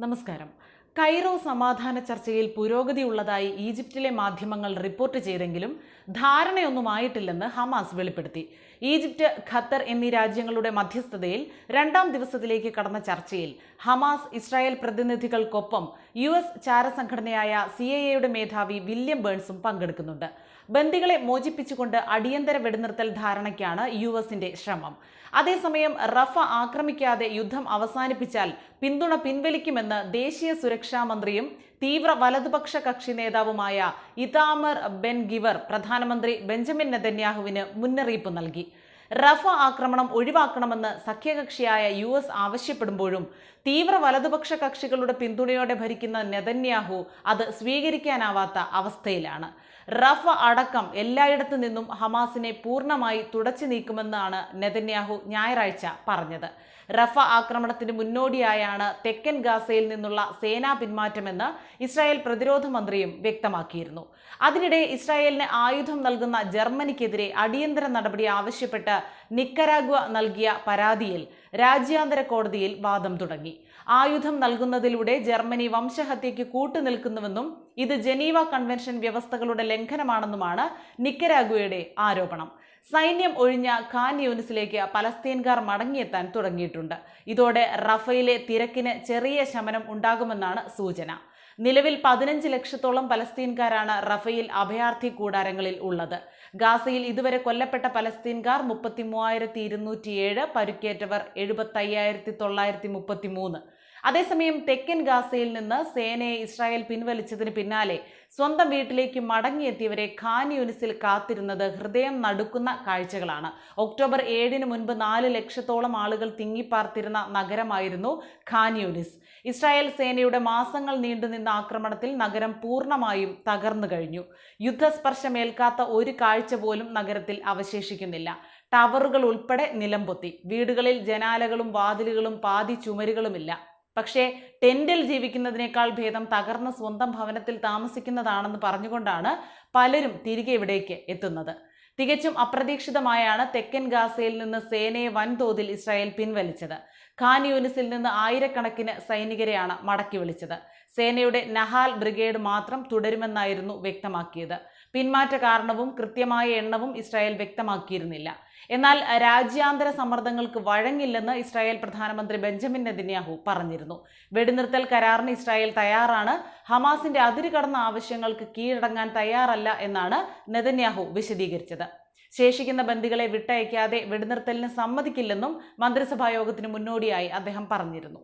നമസ്കാരം. കൈറോ സമാധാന ചർച്ചയിൽ പുരോഗതിയുള്ളതായി ഈജിപ്തിലെ മാധ്യമങ്ങൾ റിപ്പോർട്ട് ചെയ്തെങ്കിലും ധാരണയൊന്നുമായിട്ടില്ലെന്ന് ഹമാസ് വെളിപ്പെടുത്തി. ഈജിപ്റ്റ് ഖത്തർ എന്നീ രാജ്യങ്ങളുടെ മധ്യസ്ഥതയിൽ രണ്ടാം ദിവസത്തിലേക്ക് കടന്ന ചർച്ചയിൽ ഹമാസ് ഇസ്രായേൽ പ്രതിനിധികൾക്കൊപ്പം യു എസ് ചാരസംഘടനയായ സി എ എയുടെ മേധാവി വില്യം ബേൺസും പങ്കെടുക്കുന്നുണ്ട്. ബന്ദികളെ മോചിപ്പിച്ചുകൊണ്ട് അടിയന്തര വെടിനിർത്തൽ ധാരണയ്ക്കാണ് യു എസിന്റെ ശ്രമം. അതേസമയം റഫ ആക്രമിക്കാതെ യുദ്ധം അവസാനിപ്പിച്ചാൽ പിന്തുണ പിൻവലിക്കുമെന്ന് ദേശീയ സുരക്ഷാ മന്ത്രിയും തീവ്ര വലതുപക്ഷ കക്ഷി നേതാവുമായ ഇതാമർ ബെൻ ഗിവർ പ്രധാനമന്ത്രി ബെഞ്ചമിൻ നെതന്യാഹുവിന് മുന്നറിയിപ്പ് നൽകി. റഫ ആക്രമണം ഒഴിവാക്കണമെന്ന് സഖ്യകക്ഷിയായ യു എസ് ആവശ്യപ്പെടുമ്പോഴും തീവ്ര വലതുപക്ഷ കക്ഷികളുടെ പിന്തുണയോടെ ഭരിക്കുന്ന നെതന്യാഹു അത് സ്വീകരിക്കാനാവാത്ത അവസ്ഥയിലാണ്. റഫ അടക്കം എല്ലായിടത്തു നിന്നും ഹമാസിനെ പൂർണമായി തുടച്ചു നീക്കുമെന്നാണ് നെതന്യാഹു ഞായറാഴ്ച പറഞ്ഞത്. റഫ ആക്രമണത്തിന് മുന്നോടിയായാണ് തെക്കൻ ഗാസയിൽ നിന്നുള്ള സേനാ പിന്മാറ്റമെന്ന് ഇസ്രായേൽ പ്രതിരോധ മന്ത്രിയും വ്യക്തമാക്കിയിരുന്നു. അതിനിടെ ഇസ്രായേലിന് ആയുധം നൽകുന്ന ജർമ്മനിക്കെതിരെ അടിയന്തര നടപടി ആവശ്യപ്പെട്ട് നിക്കരാഗ്വ നൽകിയ പരാതിയിൽ രാജ്യാന്തര കോടതിയിൽ വാദം തുടങ്ങി. ആയുധം നൽകുന്നതിലൂടെ ജർമ്മനി വംശഹത്യയ്ക്ക് കൂട്ടുനിൽക്കുന്നുവെന്നും ഇത് ജനീവ കൺവെൻഷൻ വ്യവസ്ഥകളുടെ ലംഘനമാണെന്നുമാണ് നിക്കരാഗ്വയുടെ ആരോപണം. സൈന്യം ഒഴിഞ്ഞ ഖാൻ യൂണിസിലേക്ക് പലസ്തീൻകാർ മടങ്ങിയെത്താൻ തുടങ്ങിയിട്ടുണ്ട്. ഇതോടെ റഫയിലെ തിരക്കിന് ചെറിയ ശമനം ഉണ്ടാകുമെന്നാണ് സൂചന. നിലവിൽ പതിനഞ്ച് ലക്ഷത്തോളം പലസ്തീൻകാരാണ് റഫയിൽ അഭയാർത്ഥി കൂടാരങ്ങളിൽ ഉള്ളത്. ഗാസയിൽ ഇതുവരെ കൊല്ലപ്പെട്ട പലസ്തീൻകാർ മുപ്പത്തി മൂവായിരത്തി ഇരുന്നൂറ്റിയേഴ് പരുക്കേറ്റവർ എഴുപത്തയ്യായിരത്തി തൊള്ളായിരത്തി മുപ്പത്തി മൂന്ന് അതേസമയം തെക്കൻ ഗാസയിൽ നിന്ന് സേനയെ ഇസ്രായേൽ പിൻവലിച്ചതിന് പിന്നാലെ സ്വന്തം വീട്ടിലേക്ക് മടങ്ങിയെത്തിയവരെ ഖാൻ യൂനിസിൽ കാത്തിരുന്നത് ഹൃദയം നടുക്കുന്ന കാഴ്ചകളാണ്. ഒക്ടോബർ ഏഴിന് മുൻപ് നാല് ലക്ഷത്തോളം ആളുകൾ തിങ്ങിപ്പാർത്തിരുന്ന നഗരമായിരുന്നു ഖാൻ യൂനിസ്. ഇസ്രായേൽ സേനയുടെ മാസങ്ങൾ നീണ്ടുനിന്ന ആക്രമണത്തിൽ നഗരം പൂർണമായും തകർന്നു കഴിഞ്ഞു. യുദ്ധസ്പർശമേൽക്കാത്ത ഒരു കാഴ്ച പോലും നഗരത്തിൽ അവശേഷിക്കുന്നില്ല. ടവറുകൾ ഉൾപ്പെടെ നിലംപൊത്തി. വീടുകളിൽ ജനാലകളും വാതിലുകളും പാതി ചുമരുകളുമില്ല. പക്ഷേ ടെന്റിൽ ജീവിക്കുന്നതിനേക്കാൾ ഭേദം തകർന്ന സ്വന്തം ഭവനത്തിൽ താമസിക്കുന്നതാണെന്ന് പറഞ്ഞുകൊണ്ടാണ് പലരും തിരികെ ഇവിടേക്ക് എത്തുന്നത്. തികച്ചും അപ്രതീക്ഷിതമായാണ് തെക്കൻ ഗാസയിൽ നിന്ന് സേനയെ വൻതോതിൽ ഇസ്രായേൽ പിൻവലിച്ചത്. ഖാൻ യൂനിസിൽ നിന്ന് ആയിരക്കണക്കിന് സൈനികരെയാണ് മടക്കി വിളിച്ചത്. സേനയുടെ നഹാൽ ബ്രിഗേഡ് മാത്രം തുടരുമെന്നായിരുന്നു വ്യക്തമാക്കിയത്. പിന്മാറ്റ കാരണവും കൃത്യമായ എണ്ണവും ഇസ്രായേൽ വ്യക്തമാക്കിയിരുന്നില്ല. എന്നാൽ രാജ്യാന്തര സമ്മർദ്ദങ്ങൾക്ക് വഴങ്ങില്ലെന്ന് ഇസ്രായേൽ പ്രധാനമന്ത്രി ബെഞ്ചമിൻ നെതിന്യാഹു പറഞ്ഞിരുന്നു. വെടിനിർത്തൽ കരാറിന് ഇസ്രായേൽ തയ്യാറാണ്. ഹമാസിന്റെ അതിരുകടന്ന ആവശ്യങ്ങൾക്ക് കീഴടങ്ങാൻ തയ്യാറല്ല എന്നാണ് നെതന്യാഹു വിശദീകരിച്ചത്. ശേഷിക്കുന്ന ബന്ദികളെ വിട്ടയക്കാതെ വെടിനിർത്തലിന് സമ്മതിക്കില്ലെന്നും മന്ത്രിസഭാ യോഗത്തിന് മുന്നോടിയായി അദ്ദേഹം പറഞ്ഞിരുന്നു.